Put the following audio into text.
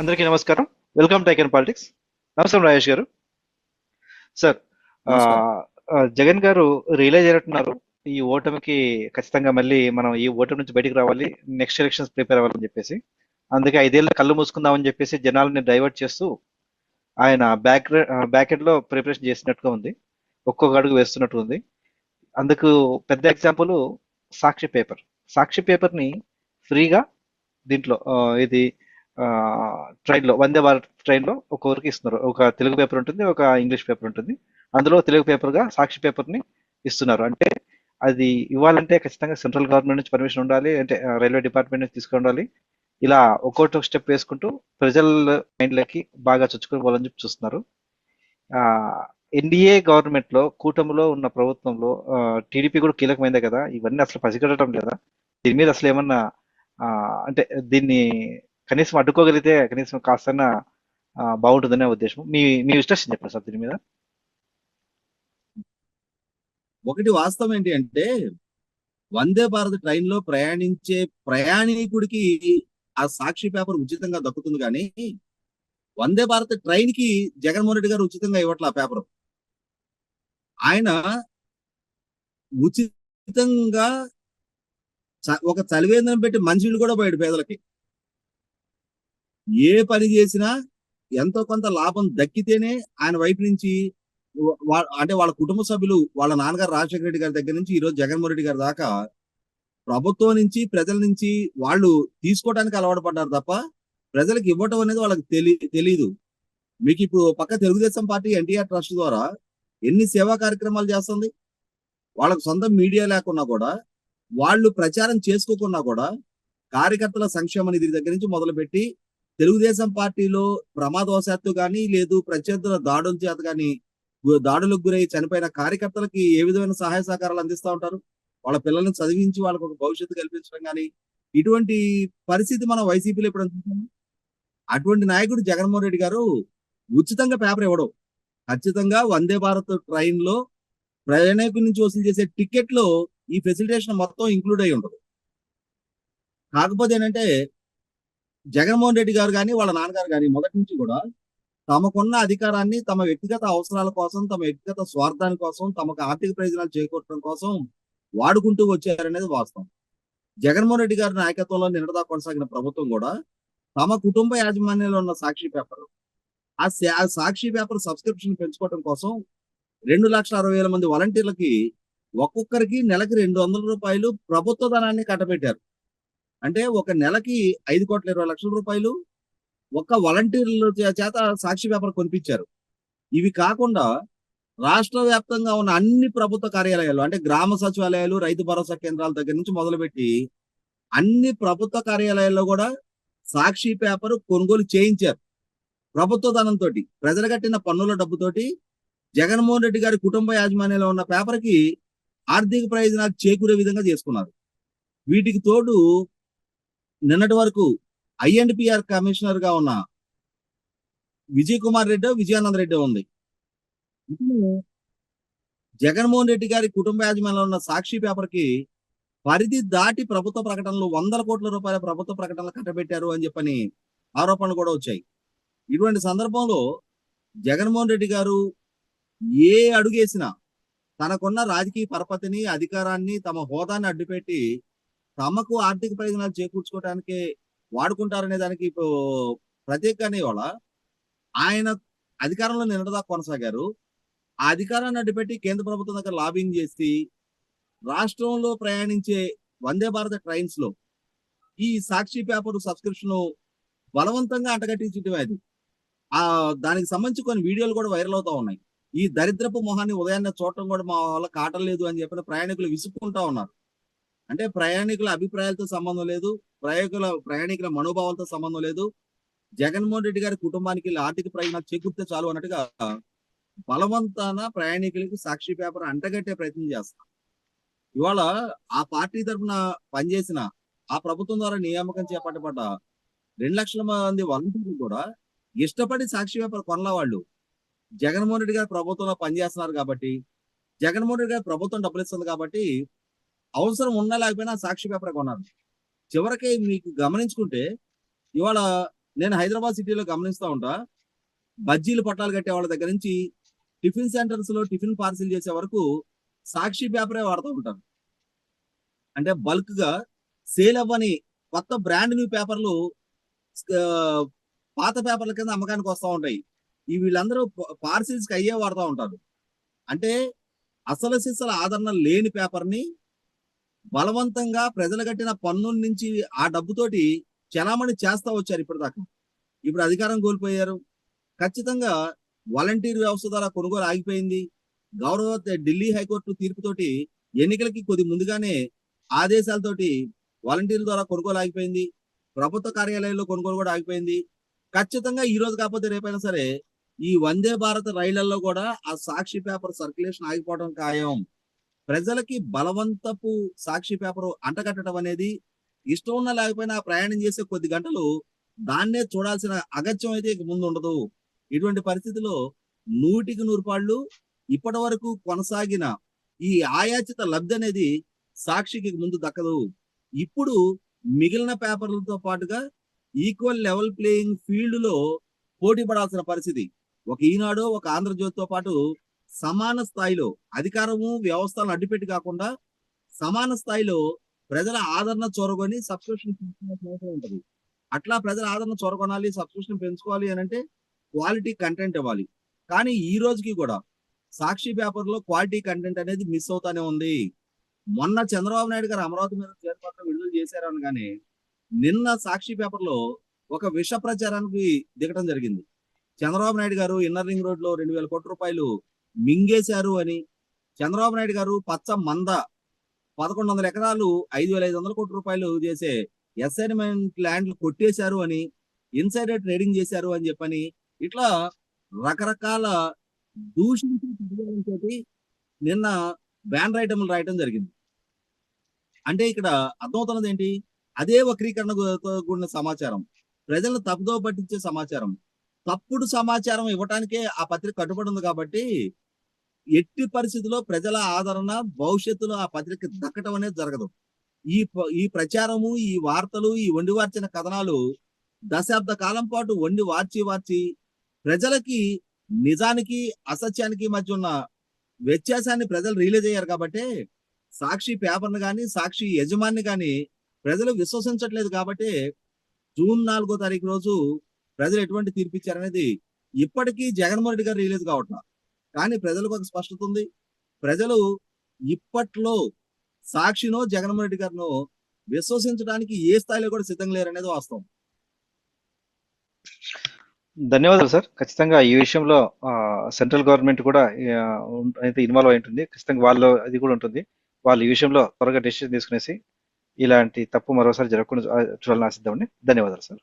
అందరికీ నమస్కారం. Welcome to Aiken politics. నమస్కారం రాజేష్ గారు. సార్ జగన్ గారు రియలైజ్ అయినట్టున్నారు. ఈ ఓటమికి ఖచ్చితంగా మళ్ళీ మనం ఈ ఓటమి నుంచి బయటకు రావాలి. నెక్స్ట్ ఎలక్షన్స్ ప్రిపేర్ అవ్వాలని చెప్పేసి. అందుకే ఐదేళ్ళ కళ్ళు మూసుకుందామని చెప్పేసి జనాలని డైవర్ట్ చేస్తూ ఆయన బ్యాక్ బ్యాక్ ఎండ్లో ప్రిపరేషన్ చేసినట్టుగా ఉంది. ఒక్కొక్క అడుగు వేస్తున్నట్టు ఉంది. అందుకు పెద్ద ఎగ్జాంపుల్ సాక్షి పేపర్. సాక్షి పేపర్ని ఫ్రీగా దీంట్లో ఇది ట్రైన్లో వందే భారత్ ట్రైన్లో ఒక్కొక్కరికి ఇస్తున్నారు. ఒక తెలుగు పేపర్ ఉంటుంది ఒక ఇంగ్లీష్ పేపర్ ఉంటుంది. అందులో తెలుగు పేపర్గా సాక్షి పేపర్ని ఇస్తున్నారు. అంటే అది ఇవ్వాలంటే ఖచ్చితంగా సెంట్రల్ గవర్నమెంట్ నుంచి పర్మిషన్ ఉండాలి అంటే రైల్వే డిపార్ట్మెంట్ నుంచి తీసుకుని ఉండాలి. ఇలా ఒక్కొక్కటి స్టెప్ వేసుకుంటూ ప్రజల మైండ్లకి బాగా చొచ్చుకొని పోవాలని చెప్పి చూస్తున్నారు. ఎన్డీఏ గవర్నమెంట్లో కూటమిలో ఉన్న ప్రభుత్వంలో టీడీపీ కూడా కీలకమైందే కదా. ఇవన్నీ అసలు పసిగట్టడం లేదా? దీని మీద అసలు ఏమన్నా అంటే దీన్ని కనీసం అడ్డుకోగలిగితే కనీసం కాస్త బాగుంటుందనే ఉద్దేశం మీ మీ విశ్లేషణ చెప్పండి సార్ దీని మీద. ఒకటి వాస్తవం ఏంటి అంటే వందే భారత్ ట్రైన్లో ప్రయాణించే ప్రయాణికుడికి ఆ సాక్షి పేపర్ ఉచితంగా దక్కుతుంది కానీ వందే భారత్ ట్రైన్కి జగన్మోహన్ రెడ్డి గారు ఉచితంగా ఇవ్వట్లే ఆ పేపర్. ఆయన ఉచితంగా ఒక చలివేంద్రం పెట్టి మంచినీళ్ళు కూడా పోయాడు పేదలకి. ఏ పని చేసినా ఎంతో కొంత లాభం దక్కితేనే ఆయన వైపు నుంచి అంటే వాళ్ళ కుటుంబ సభ్యులు వాళ్ళ నాన్నగారు రాజశేఖర రెడ్డి గారి దగ్గర నుంచి ఈరోజు జగన్మోహన్ రెడ్డి గారి దాకా ప్రభుత్వం నుంచి ప్రజల నుంచి వాళ్ళు తీసుకోవడానికి అలవాటు పడ్డారు తప్ప ప్రజలకు ఇవ్వటం అనేది వాళ్ళకి తెలి తెలియదు మీకు ఇప్పుడు పక్క తెలుగుదేశం పార్టీ ఎన్టీఆర్ ట్రస్ట్ ద్వారా ఎన్ని సేవా కార్యక్రమాలు చేస్తుంది? వాళ్ళకు సొంత మీడియా లేకున్నా కూడా వాళ్ళు ప్రచారం చేసుకోకున్నా కూడా కార్యకర్తల సంక్షేమ నిధి దగ్గర నుంచి మొదలుపెట్టి తెలుగుదేశం పార్టీలో ప్రమాదవశాత్తు కానీ లేదు ప్రత్యర్థుల దాడుల చేత కానీ దాడులకు గురై చనిపోయిన కార్యకర్తలకి ఏ విధమైన సహాయ సహకారాలు అందిస్తూ ఉంటారు? వాళ్ళ పిల్లల్ని చదివించి వాళ్ళకు ఒక భవిష్యత్తు కల్పించడం కానీ ఇటువంటి పరిస్థితి మనం వైసీపీలో ఇప్పుడు చూసాము? అటువంటి నాయకుడు జగన్మోహన్ రెడ్డి గారు ఉచితంగా పేపర్ ఇవ్వడం. ఖచ్చితంగా వందే భారత్ ట్రైన్లో ప్రయాణికుల నుంచి వసూలు చేసే టికెట్లో ఈ ఫెసిలిటేషన్ మొత్తం ఇంక్లూడ్ అయి ఉండదు. కాకపోతే ఏంటంటే జగన్మోహన్ రెడ్డి గారు కానీ వాళ్ళ నాన్నగారు కానీ మొదటి నుంచి కూడా తమకున్న అధికారాన్ని తమ వ్యక్తిగత అవసరాల కోసం తమ వ్యక్తిగత స్వార్థాని కోసం తమకు ఆర్థిక ప్రయోజనాలు చేకూర్చడం కోసం వాడుకుంటూ వచ్చారనేది వాస్తవం. జగన్మోహన్ రెడ్డి గారి నాయకత్వంలో నిన్నదా కొనసాగిన ప్రభుత్వం కూడా తమ కుటుంబ యాజమాన్యంలో ఉన్న సాక్షి పేపర్. ఆ ఆ సాక్షి పేపర్ సబ్స్క్రిప్షన్ పెంచుకోవడం కోసం రెండు లక్షల అరవై వేల మంది వాలంటీర్లకి ఒక్కొక్కరికి నెలకి రెండు వందల రూపాయలు ప్రభుత్వ ధనాన్ని కట్టబెట్టారు. అంటే ఒక నెలకి ఐదు కోట్ల ఇరవై లక్షల రూపాయలు ఒక్క వాలంటీర్ల చేత సాక్షి పేపర్ కొనిపించారు. ఇవి కాకుండా రాష్ట్ర వ్యాప్తంగా ఉన్న అన్ని ప్రభుత్వ కార్యాలయాలు అంటే గ్రామ సచివాలయాలు రైతు భరోసా కేంద్రాల దగ్గర నుంచి మొదలుపెట్టి అన్ని ప్రభుత్వ కార్యాలయాల్లో కూడా సాక్షి పేపర్ కొనుగోలు చేయించారు. ప్రభుత్వ ధనంతో ప్రజలు కట్టిన పన్నుల డబ్బుతోటి జగన్మోహన్ రెడ్డి గారి కుటుంబ యాజమాన్యంలో ఉన్న పేపర్కి ఆర్థిక ప్రయోజనాలు చేకూరే విధంగా చేసుకున్నారు. వీటికి తోడు నిన్నటి వరకు ఐఎన్పిఆర్ కమిషనర్గా ఉన్న విజయ్ కుమార్ రెడ్డి విజయానంద రెడ్డి ఉంది. జగన్మోహన్ రెడ్డి గారి కుటుంబ యాజమాన్యంలో ఉన్న సాక్షి పేపర్కి పరిధి దాటి ప్రభుత్వ ప్రకటనలు వందల కోట్ల రూపాయల ప్రభుత్వ ప్రకటనలు కట్టబెట్టారు అని చెప్పని ఆరోపణలు కూడా వచ్చాయి. ఇటువంటి సందర్భంలో జగన్మోహన్ రెడ్డి గారు ఏ అడుగేసినా తనకున్న రాజకీయ పరపతిని అధికారాన్ని తమ హోదాన్ని అడ్డుపెట్టి తమకు ఆర్థిక ప్రయోజనాలు చేకూర్చుకోవడానికి వాడుకుంటారనే దానికి ఇప్పుడు ప్రత్యేక ఇవాళ ఆయన అధికారంలో నిన్నటిదా కొనసాగారు. ఆ అధికారాన్ని అడ్డుపెట్టి కేంద్ర ప్రభుత్వం దగ్గర లాబింగ్ చేసి రాష్ట్రంలో ప్రయాణించే వందే భారత ట్రైన్స్లో ఈ సాక్షి పేపర్ సబ్స్క్రిప్షన్ బలవంతంగా అంటగట్టించడం అది. ఆ దానికి సంబంధించి కొన్ని వీడియోలు కూడా వైరల్ అవుతా ఉన్నాయి. ఈ దరిద్రపు మొహాన్ని ఉదయాన్నే చూడటం కూడా మా వల్ల కాటం లేదు అని చెప్పిన ప్రయాణికులు విసుక్కుంటా ఉన్నారు. అంటే ప్రయాణికుల అభిప్రాయాలతో సంబంధం లేదు ప్రయాణికుల ప్రయాణికుల మనోభావాలతో సంబంధం లేదు. జగన్మోహన్ రెడ్డి గారి కుటుంబానికి ఆర్థిక ప్రయోజనాలు చేకూర్తే చాలు అన్నట్టుగా బలవంతాన ప్రయాణికులకి సాక్షి పేపర్ అంటగట్టే ప్రయత్నం చేస్తాం. ఇవాళ ఆ పార్టీ తరఫున పనిచేసిన ఆ ప్రభుత్వం ద్వారా నియామకం చేపట్టబడ్డ రెండు లక్షల మంది వాలంటీర్లు కూడా ఇష్టపడి సాక్షి పేపర్ కొనల వాళ్ళు. జగన్మోహన్ రెడ్డి గారి ప్రభుత్వంలో పనిచేస్తున్నారు కాబట్టి జగన్మోహన్ రెడ్డి గారి ప్రభుత్వం డబ్బులు ఇస్తుంది కాబట్టి అవసరం ఉన్నా లేకపోయినా సాక్షి పేపర్ కొన్నారు చివరికి మీకు గమనించుకుంటే ఇవాళ నేను హైదరాబాద్ సిటీలో గమనిస్తూ ఉంటా. బజ్జీలు పట్టాలు కట్టే వాళ్ళ దగ్గర నుంచి టిఫిన్ సెంటర్స్లో టిఫిన్ పార్సిల్ చేసే వరకు సాక్షి పేపరే వాడుతూ ఉంటారు అంటే బల్క్గా సేల్ అవ్వని కొత్త బ్రాండ్ న్యూ పేపర్లు పాత పేపర్ల కింద అమ్మకానికి వస్తూ ఉంటాయి. ఈ వీళ్ళందరూ పార్సిల్స్కి అయ్యే వాడుతూ ఉంటారు. అంటే అసలు సిసల ఆదరణ లేని పేపర్ని బలవంతంగా ప్రజలు కట్టిన పన్నుల నుంచి ఆ డబ్బుతోటి చలామణి చేస్తా వచ్చారు ఇప్పటిదాకా. ఇప్పుడు అధికారం కోల్పోయారు. ఖచ్చితంగా వాలంటీర్ వ్యవస్థ ద్వారా కొనుగోలు ఆగిపోయింది. గౌరవ ఢిల్లీ హైకోర్టు తీర్పుతోటి ఎన్నికలకి కొద్ది ముందుగానే ఆదేశాలతోటి వాలంటీర్ల ద్వారా కొనుగోలు ఆగిపోయింది. ప్రభుత్వ కార్యాలయాల్లో కొనుగోలు కూడా ఆగిపోయింది. ఖచ్చితంగా ఈ రోజు కాకపోతే రేపైనా సరే ఈ వందే భారత్ రైళ్ళలో కూడా ఆ సాక్షి పేపర్ సర్క్యులేషన్ ఆగిపోవడం ఖాయం. ప్రజలకి బలవంతపు సాక్షి పేపర్ అంటగట్టడం అనేది ఇష్టం ఉన్నా లేకపోయినా ప్రయాణం చేసే కొద్ది గంటలు దాన్నే చూడాల్సిన అగత్యం అయితే ఇక ముందు ఉండదు. ఇటువంటి పరిస్థితిలో నూటికి నూరు పాళ్ళు ఇప్పటి వరకు కొనసాగిన ఈ ఆయాచిత లబ్ధి అనేది సాక్షికి ముందు దక్కదు. ఇప్పుడు మిగిలిన పేపర్లతో పాటుగా ఈక్వల్ లెవెల్ ప్లేయింగ్ ఫీల్డ్లో పోటీ పడాల్సిన పరిస్థితి. ఒక ఈనాడు ఒక ఆంధ్రజ్యోతితో పాటు సమాన స్థాయిలో అధికారము వ్యవస్థలను అడ్డుపెట్టి కాకుండా సమాన స్థాయిలో ప్రజల ఆదరణ చొరగొని సబ్స్క్రిప్షన్ పెంచుకోవాల్సిన ఉంటుంది. అట్లా ప్రజల ఆదరణ చొరగొనాలి సబ్స్క్రిప్షన్ పెంచుకోవాలి అని అంటే క్వాలిటీ కంటెంట్ ఇవ్వాలి. కానీ ఈ రోజుకి కూడా సాక్షి పేపర్లో క్వాలిటీ కంటెంట్ అనేది మిస్ అవుతానే ఉంది. మొన్న చంద్రబాబు నాయుడు గారు అమరావతి మీద చేరుపత్రం విడుదల చేశారు అనగానే నిన్న సాక్షి పేపర్లో ఒక విష ప్రచారానికి దిగడం జరిగింది. చంద్రబాబు నాయుడు గారు ఇన్నర్ రింగ్ రోడ్లో రెండు వేల కోట్ల రూపాయలు మింగేశారు అని చంద్రబాబు నాయుడు గారు పచ్చ మంద పదకొండు వందల ఎకరాలు ఐదు వేల ఐదు వందల కోట్ల రూపాయలు చేసే అసైన్మెంట్ ల్యాండ్లు కొట్టేశారు అని ఇన్సైడర్ ట్రేడింగ్ చేశారు అని చెప్పని ఇట్లా రకరకాల దూషించే నిన్న బ్యాన్ రైటములు రాయటం జరిగింది. అంటే ఇక్కడ అర్థమవుతున్నది ఏంటి? అదే వక్రీకరణతో కూడిన సమాచారం. ప్రజలను తప్పుదో పట్టించే సమాచారం. తప్పుడు సమాచారం ఇవ్వటానికే ఆ పత్రిక కట్టుబడి ఉంది కాబట్టి ఎట్టి పరిస్థితిలో ప్రజల ఆదరణ భవిష్యత్తులో ఆ పత్రిక దక్కటం అనేది జరగదు. ఈ ఈ ప్రచారము ఈ వార్తలు ఈ వండి వార్చిన కథనాలు దశాబ్ద కాలం పాటు వండి వార్చి వార్చి ప్రజలకి నిజానికి అసత్యానికి మధ్య ఉన్న వ్యత్యాసాన్ని ప్రజలు రిలీజ్ అయ్యారు కాబట్టి సాక్షి పేపర్ను కానీ సాక్షి యజమాని కానీ ప్రజలు విశ్వసించట్లేదు కాబట్టి జూన్ నాలుగో తారీఖు రోజు ప్రజలు ఎటువంటి తీర్పు ఇచ్చారనేది ఇప్పటికీ జగన్మోహన్ రెడ్డి గారు రిలీజ్ కావట్లా. కానీ ప్రజలకు ఒక స్పష్టత ఉంది. ప్రజలు ఇప్పట్లో సాక్షినో జగన్మోహన్ రెడ్డి గారినో విశ్వసించడానికి ఏ స్థాయిలో కూడా సిద్ధంగా లేరు అనేది వాస్తవం. ధన్యవాదాలు సార్. ఖచ్చితంగా ఈ విషయంలో సెంట్రల్ గవర్నమెంట్ కూడా అయితే ఇన్వాల్వ్ అయి ఉంటుంది. ఖచ్చితంగా వాళ్ళు అది కూడా ఉంటుంది. వాళ్ళు ఈ విషయంలో త్వరగా డెసిషన్ తీసుకునేసి ఇలాంటి తప్పు మరోసారి జరగకుండా చూడాలని ఆశిద్దామండి. ధన్యవాదాలు సార్.